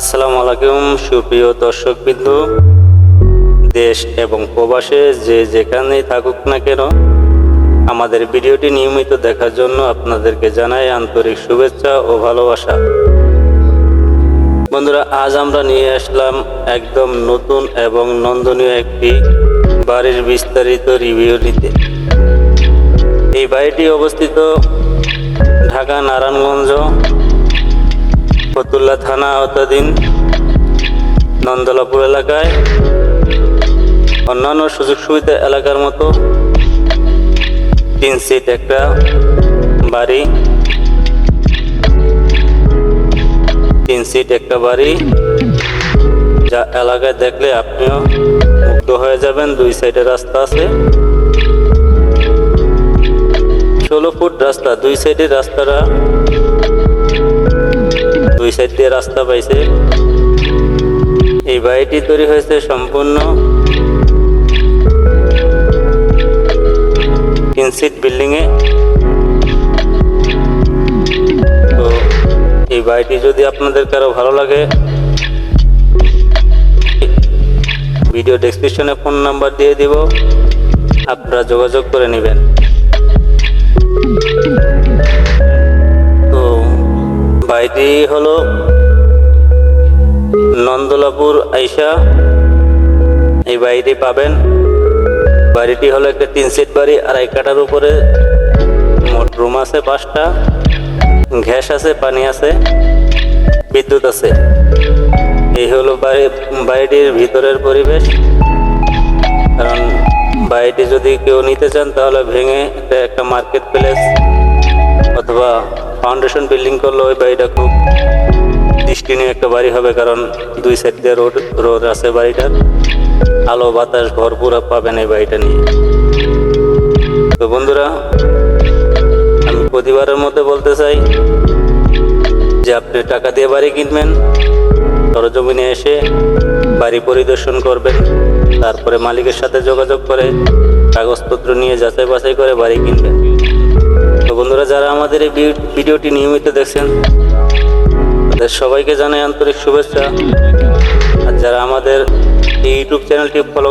আসসালামু আলাইকুম, সুপ্রিয় দর্শক বিন্দু দেশ এবং প্রবাসে যে যেখানেই থাকুক না কেন, আমাদের ভিডিওটি নিয়মিত দেখার জন্য আপনাদেরকে জানাই আন্তরিক শুভেচ্ছা ও ভালোবাসা। বন্ধুরা, আজ আমরা নিয়ে আসলাম একদম নতুন এবং নন্দনীয় একটি বাড়ির বিস্তারিত রিভিউ নিতে। এই বাড়িটি অবস্থিত ঢাকা নারায়ণগঞ্জ ফতুল্লা থানা আওতাধীন নন্দলাপুর এলাকায় অন্যান্য সুযোগ সুবিধা এলাকার মতো তিন সিট, একটা বাড়ি, তিন সিট, একটা বাড়ি। যা এলাকায় দেখলে আপনিও মুগ্ধ হয়ে যাবেন, দুই সাইডে রাস্তা আছে। ষোলো ফুট রাস্তা, দুই সাইডে রাস্তাটা দুই সাইড দিয়ে রাস্তা পাইছে। এই বাড়িটি তৈরি হয়েছে সম্পূর্ণ তিন সিট বিল্ডিংয়ে তো এই বাড়িটি যদি আপনাদের কারও ভালো লাগে, ভিডিও ডেসক্রিপশনে ফোন নাম্বার দিয়ে দিব। আপনারা যোগাযোগ করে নেবেন। বাড়িটি হলো নন্দলাপুর আইসা। এই বাড়িটি পাবেন। বাড়িটি হলো একটা তিন সিট বাড়ি, আড়াই কাঠার উপরে। মোট রুম আছে পাঁচটা। গ্যাস আছে, পানি আছে, বিদ্যুৎ আছে। এই হলো বাড়ি, বাড়িটির ভিতরের পরিবেশ। কারণ বাড়িটি যদি কেউ নিতে চান, তাহলে ভেঙে একটা মার্কেট প্লেস ফাউন্ডেশন বিল্ডিং করলে ওই বাড়িটা খুব দৃষ্টিনীয় একটা বাড়ি হবে, কারণ দুই সাইড দিয়ে রোড রোড আছে বাড়িটার। আলো, বাতাস ভরপুর পাবেন এই বাড়িটা নিয়ে। তো বন্ধুরা, আমি প্রতিবারের মধ্যে বলতে চাই যে আপনি টাকা দিয়ে বাড়ি কিনবেন, সরজমিনে এসে বাড়ি পরিদর্শন করবেন, তারপরে মালিকের সাথে যোগাযোগ করে কাগজপত্র নিয়ে যাচাই বাছাই করে বাড়ি কিনবেন। বন্ধুরা, যারা আমাদের এই ভিডিওটি নিয়মিত দেখছেন, তাদের সবাইকে জানাই আন্তরিক শুভেচ্ছা। আর যারা আমাদের এই ইউটিউব চ্যানেলটি ফলো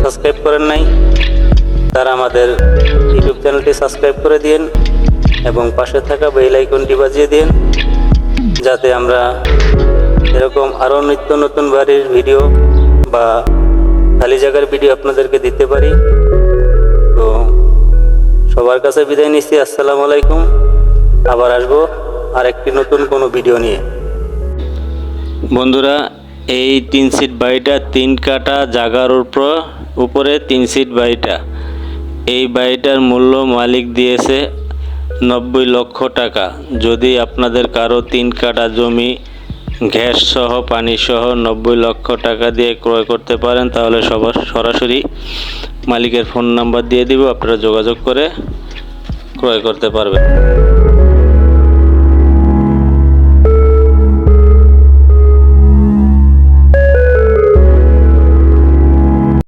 সাবস্ক্রাইব করেন নাই, তারা আমাদের ইউটিউব চ্যানেলটি সাবস্ক্রাইব করে দিন এবং পাশে থাকা বেল আইকনটি বাজিয়ে দিন যাতে আমরা এরকম আরও নিত্য নতুন বাড়ির ভিডিও বা খালি জায়গার ভিডিও আপনাদেরকে দিতে পারি। সবার কাছে বিদায় নিচ্ছি, আসসালামু আলাইকুম। আবার আসব আর একটি নতুন কোনো ভিডিও নিয়ে। বন্ধুরা, এই তিন সিট বাড়িটা তিন কাটা জাগার উপর, উপরে তিন সিট বাড়িটা। এই বাড়িটার মূল্য মালিক দিয়েছে নব্বই লক্ষ টাকা। যদি আপনাদের কারও তিন কাটা জমি, গ্যাস সহ, পানি সহ নব্বই লক্ষ টাকা দিয়ে ক্রয় করতে পারেন, তাহলে সবার সরাসরি মালিকের ফোন নাম্বার দিয়ে দিব আপনারা যোগাযোগ করে ক্রয় করতে পারবেন।